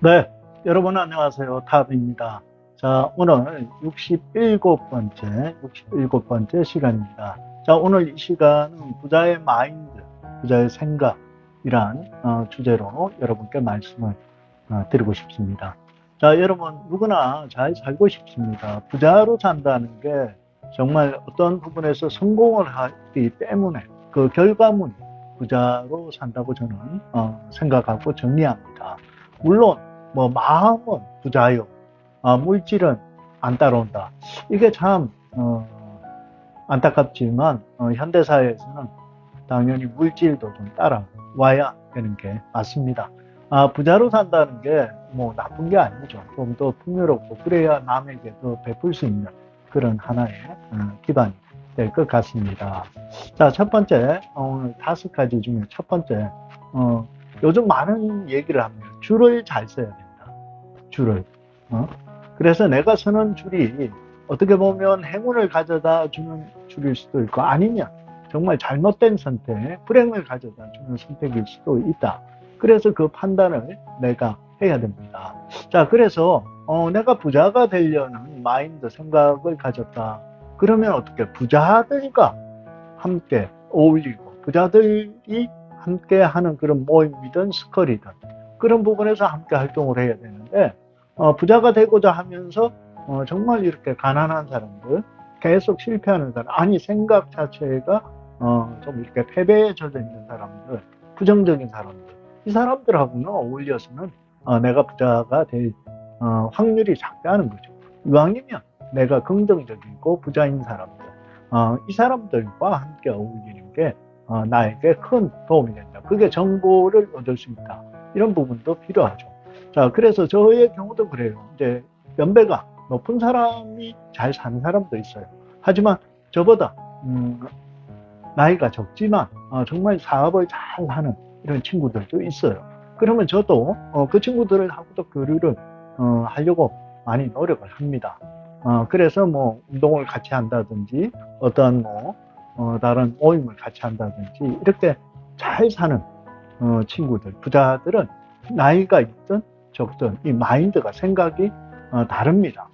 네, 여러분 안녕하세요. 탑입니다. 자, 오늘 67번째, 67번째 시간입니다. 자, 오늘 이 시간은 부자의 마인드, 부자의 생각이란 어, 주제로 여러분께 말씀을 어, 드리고 싶습니다. 자, 여러분 누구나 잘 살고 싶습니다. 부자로 산다는 게 정말 어떤 부분에서 성공을 하기 때문에 그 결과물이 부자로 산다고 저는 어, 생각하고 정리합니다. 물론 뭐 마음은 부자요, 아, 물질은 안 따라온다. 이게 참 어, 안타깝지만 어, 현대 사회에서는 당연히 물질도 좀 따라와야 되는 게 맞습니다. 아, 부자로 산다는 게 뭐 나쁜 게 아니죠. 좀 더 풍요롭고 그래야 남에게 더 베풀 수 있는 그런 하나의 어, 기반이 될 것 같습니다. 자, 첫 번째 어, 오늘 다섯 가지 중에 첫 번째 어, 요즘 많은 얘기를 합니다. 줄을 잘 써야 된다. 줄을. 어? 그래서 내가 서는 줄이 어떻게 보면 행운을 가져다 주는 줄일 수도 있고 아니면 정말 잘못된 선택, 불행을 가져다 주는 선택일 수도 있다. 그래서 그 판단을 내가 해야 됩니다. 자, 그래서 어, 내가 부자가 되려는 마인드, 생각을 가졌다. 그러면 어떻게 부자들과 함께 어울리고 부자들이 함께 하는 그런 모임이든 스컬이든 그런 부분에서 함께 활동을 해야 되는데 어, 부자가 되고자 하면서 어, 정말 이렇게 가난한 사람들 계속 실패하는 사람 아니 생각 자체가 어, 좀 이렇게 패배에 젖어 있는 사람들 부정적인 사람들 이 사람들하고는 어울려서는 어, 내가 부자가 될 어, 확률이 작다는 거죠 이왕이면 내가 긍정적이고 부자인 사람들 어, 이 사람들과 함께 어울리는 게 어, 나에게 큰 도움이 된다. 그게 정보를 얻을 수 있다. 이런 부분도 필요하죠. 자, 그래서 저의 경우도 그래요. 이제 연배가 높은 사람이 잘 사는 사람도 있어요. 하지만 저보다 음, 나이가 적지만 어, 정말 사업을 잘 하는 이런 친구들도 있어요. 그러면 저도 어, 그 친구들을 하고도 교류를 어, 하려고 많이 노력을 합니다. 어, 그래서 뭐 운동을 같이 한다든지 어떤 뭐 어, 다른 모임을 같이 한다든지 이렇게 잘 사는 어, 친구들, 부자들은 나이가 있든 적든 이 마인드가 생각이 어, 다릅니다.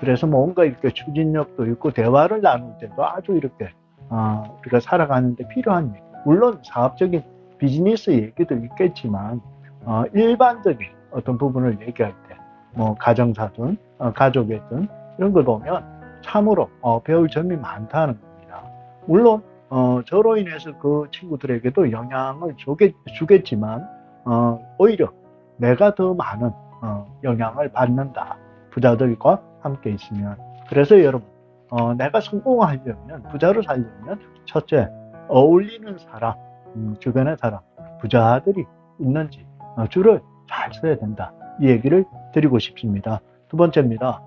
그래서 뭔가 이렇게 추진력도 있고 대화를 나눌 때도 아주 이렇게 어, 우리가 살아가는데 필요한 얘기. 물론 사업적인 비즈니스 얘기도 있겠지만 어, 일반적인 어떤 부분을 얘기할 때 뭐 가정사든 어, 가족이든 이런 걸 보면 참으로 어, 배울 점이 많다는 겁니다. 물론 어, 저로 인해서 그 친구들에게도 영향을 주겠, 주겠지만 어, 오히려 내가 더 많은 어, 영향을 받는다. 부자들과 함께 있으면. 그래서 여러분, 어, 내가 성공하려면, 부자로 살려면, 첫째, 어울리는 사람, 음, 주변의 사람, 부자들이 있는지, 어, 줄을 잘 써야 된다. 이 얘기를 드리고 싶습니다. 두 번째입니다.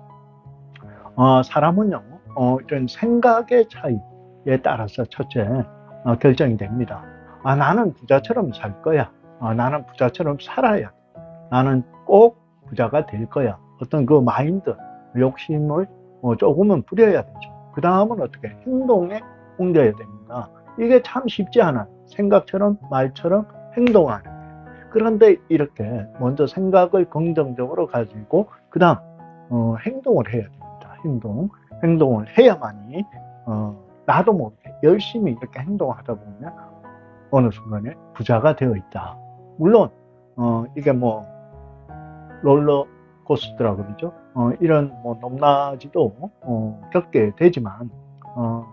어, 사람은요, 어, 이런 생각의 차이에 따라서 첫째, 어, 결정이 됩니다. 아, 나는 부자처럼 살 거야. 아, 나는 부자처럼 살아야 돼. 나는 꼭 부자가 될 거야. 어떤 그 마인드, 욕심을 어, 조금은 부려야 되죠. 그 다음은 어떻게 행동에 옮겨야 됩니다. 이게 참 쉽지 않아요. 생각처럼 말처럼 행동하는 게. 그런데 이렇게 먼저 생각을 긍정적으로 가지고 그 다음 어, 행동을 해야 됩니다. 행동, 행동을 해야만이 어, 나도 모르게 열심히 이렇게 행동하다 보면 어느 순간에 부자가 되어 있다. 물론 어, 이게 뭐 롤러코스터라고 그러죠. 어, 이런 뭐 높낮이도 어, 겪게 되지만 어,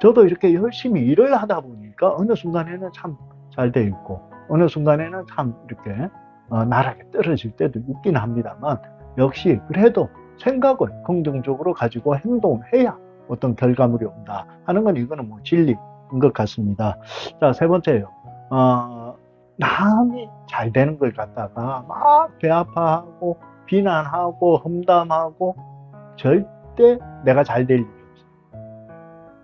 저도 이렇게 열심히 일을 하다 보니까 어느 순간에는 참 잘 돼 있고 어느 순간에는 참 이렇게 어, 나락에 떨어질 때도 있긴 합니다만 역시 그래도 생각을 긍정적으로 가지고 행동해야 어떤 결과물이 온다 하는 건 이거는 뭐 진리인 것 같습니다. 자, 세 번째요. 어, 남이 잘 되는 걸 갖다가 막 배 아파하고 비난하고 험담하고 절대 내가 잘 될 일이 없어.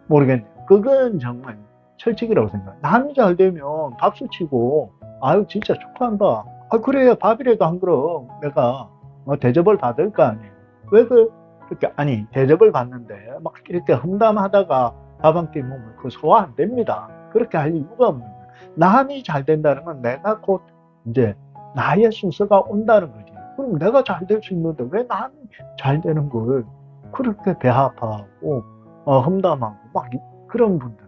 모르겠네요. 그건 정말 철칙이라고 생각해요. 남이 잘 되면 박수 치고 아유 진짜 축하한다. 아 그래야 밥이라도 한 그릇 내가 어, 대접을 받을 거 아니에요. 왜 그, 그렇게, 아니, 대접을 받는데, 막 이렇게 험담하다가 밥 한 끼 먹으면 그 소화 안 됩니다. 그렇게 할 이유가 없는 거예요. 남이 잘 된다는 건 내가 곧 이제 나의 순서가 온다는 거지. 그럼 내가 잘 될 수 있는데 왜 나는 잘 되는 걸 그렇게 배 아파하고 어, 험담하고 막 이- 그런 분들.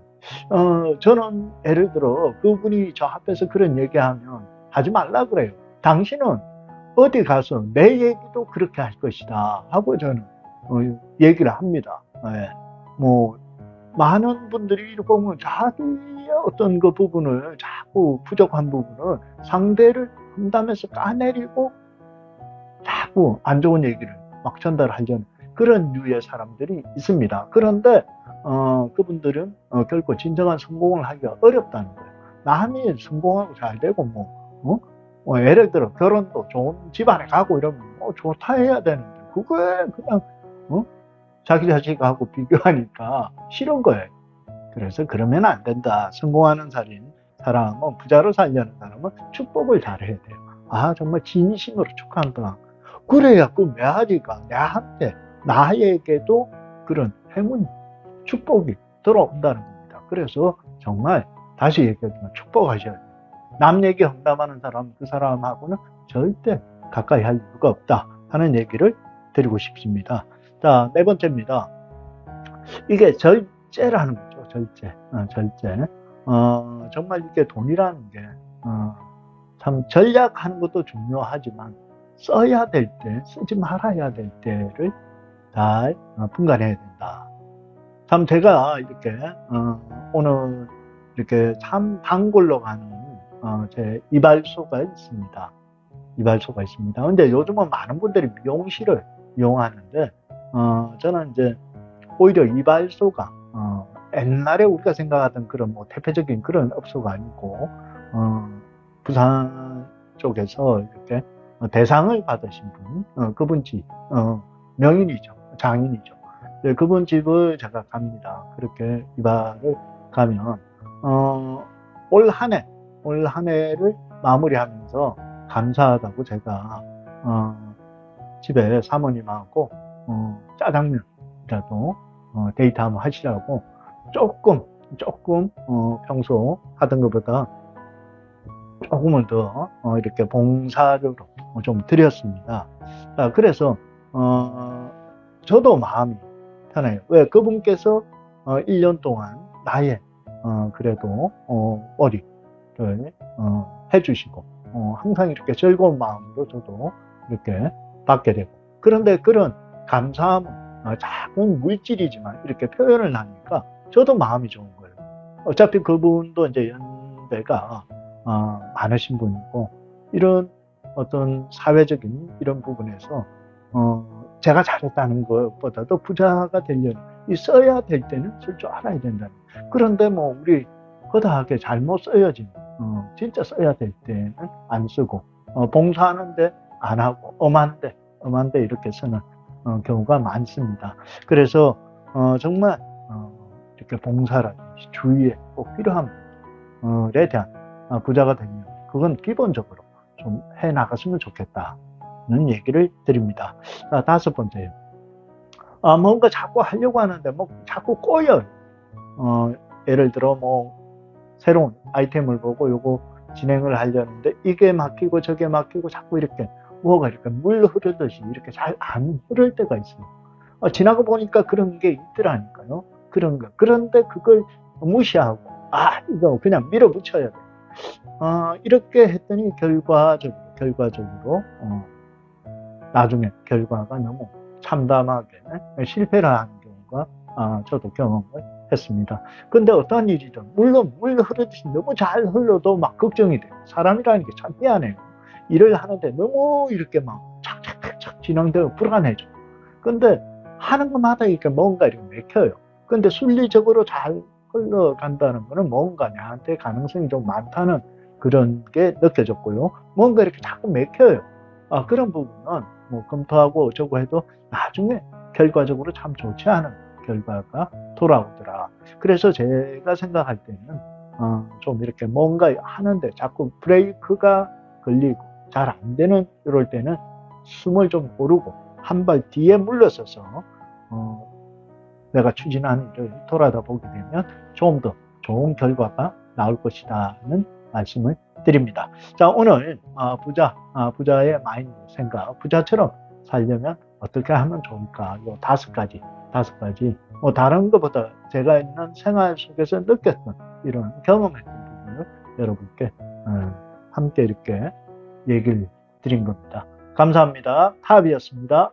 어, 저는 예를 들어 그분이 저 앞에서 그런 얘기하면 하지 말라 그래요. 당신은 어디 가서 내 얘기도 그렇게 할 것이다 하고 저는 어, 얘기를 합니다. 예. 뭐 많은 분들이 이렇게 보면 자기의 어떤 그 부분을 자꾸 부족한 부분을 상대를 험담해서 까내리고 자꾸 안 좋은 얘기를 막 전달하려는 그런 류의 사람들이 있습니다. 그런데 어, 그분들은 어, 결코 진정한 성공을 하기가 어렵다는 거예요. 남이 성공하고 잘 되고 뭐, 어? 뭐 예를 들어 결혼도 좋은 집안에 가고 이러면 뭐 좋다 해야 되는데 그게 그냥 어? 자기 자식하고 비교하니까 싫은 거예요. 그래서 그러면 안 된다. 성공하는 사람, 사람은 부자로 살려는 사람은 축복을 잘해야 돼요. 아 정말 진심으로 축하한다. 그래야 그 메아리가 나한테 나에게도 그런 행운 축복이 들어온다는 겁니다. 그래서 정말 다시 얘기하지만 축복하셔야 돼요. 남 얘기 험담하는 사람 그 사람하고는 절대 가까이 할 이유가 없다 하는 얘기를 드리고 싶습니다. 자, 네 번째입니다. 이게 절제라는 거죠. 절제. 어, 절제. 어, 정말 이게 돈이라는 게, 어, 참 전략하는 것도 중요하지만 써야 될 때, 쓰지 말아야 될 때를 잘 어, 분간해야 된다. 참 제가 이렇게, 어, 오늘 이렇게 참 단골로 가는, 어, 제 이발소가 있습니다. 이발소가 있습니다. 근데 요즘은 많은 분들이 미용실을 이용하는데, 어, 저는 이제 오히려 이발소가, 어, 옛날에 우리가 생각하던 그런 뭐 대표적인 그런 업소가 아니고, 어, 부산 쪽에서 이렇게 어, 대상을 받으신 분, 어, 그분 집, 어, 명인이죠. 장인이죠. 네, 그분 집을 제가 갑니다. 그렇게 이발을 가면, 어, 올 한 해, 올 한 해를 마무리하면서 감사하다고 제가, 어, 집에 사모님하고, 어, 짜장면이라도, 어, 데이트 한번 하시라고 조금, 조금, 어, 평소 하던 것보다 조금은 더, 어, 이렇게 봉사를 좀 드렸습니다. 자, 그래서, 어, 저도 마음이 편해요. 왜? 그분께서, 어, 1년 동안 나의, 어, 그래도, 어, 머리를, 어, 해주시고, 어, 항상 이렇게 즐거운 마음으로 저도 이렇게 받게 되고. 그런데 그런 감사함은 어, 작은 물질이지만 이렇게 표현을 하니까 저도 마음이 좋은 거예요. 어차피 그분도 이제 연배가 어, 많으신 분이고 이런 어떤 사회적인 이런 부분에서 어, 제가 잘했다는 것보다도 부자가 되려면 이 써야 될 때는 쓸 줄 알아야 된다는. 그런데 뭐 우리 허다하게 잘못 써야지. 어, 진짜 써야 될 때는 안 쓰고 어, 봉사하는데 안 하고 엄한데 엄한데 이렇게 쓰는 어, 경우가 많습니다. 그래서 어, 정말 어, 이렇게 봉사라든지 주위에 꼭 필요한 분에 대한 어, 부자가 되면 그건 기본적으로 좀 해 나갔으면 좋겠다는 얘기를 드립니다. 자, 다섯 번째요. 아, 뭔가 자꾸 하려고 하는데 뭐 자꾸 꼬여요. 어, 예를 들어 뭐 새로운 아이템을 보고 요거 진행을 하려는데 이게 막히고 저게 막히고 자꾸 이렇게 뭐가 이렇게 물 흐르듯이 이렇게 잘 안 흐를 때가 있어요. 어, 지나고 보니까 그런 게 있더라니까요. 그런 거. 그런데 그걸 무시하고, 아, 이거 그냥 밀어붙여야 돼. 어, 이렇게 했더니 결과적으로, 결과적으로, 어, 나중에 결과가 너무 참담하게 실패를 하는 경우가, 아, 저도 경험을 했습니다. 근데 어떠한 일이든, 물론 물 흐르듯이 너무 잘 흘러도 막 걱정이 돼요. 사람이라는 게참 미안해요. 일을 하는데 너무 이렇게 막 착착착착 진행되고 불안해져. 근데 하는 것마다 이렇게 뭔가 이렇게 맥혀요. 근데 순리적으로 잘 흘러간다는 거는 뭔가 나한테 가능성이 좀 많다는 그런 게 느껴졌고요. 뭔가 이렇게 자꾸 맥혀요. 아, 그런 부분은 뭐 검토하고 어쩌고 해도 나중에 결과적으로 참 좋지 않은 결과가 돌아오더라. 그래서 제가 생각할 때는 어, 좀 이렇게 뭔가 하는데 자꾸 브레이크가 걸리고 잘 안 되는 이럴 때는 숨을 좀 고르고 한 발 뒤에 물러서서 어, 내가 추진하는 일을 돌아다 보게 되면 좀 더 좋은 결과가 나올 것이다는 말씀을 드립니다. 자, 오늘 아, 부자, 아, 부자의 마인드 생각, 부자처럼 살려면 어떻게 하면 좋을까? 요 다섯 가지, 다섯 가지. 뭐 다른 것보다 제가 있는 생활 속에서 느꼈던 이런 경험했던 부분을 여러분께 어, 함께 이렇게 얘기를 드린 겁니다. 감사합니다. 탑이었습니다.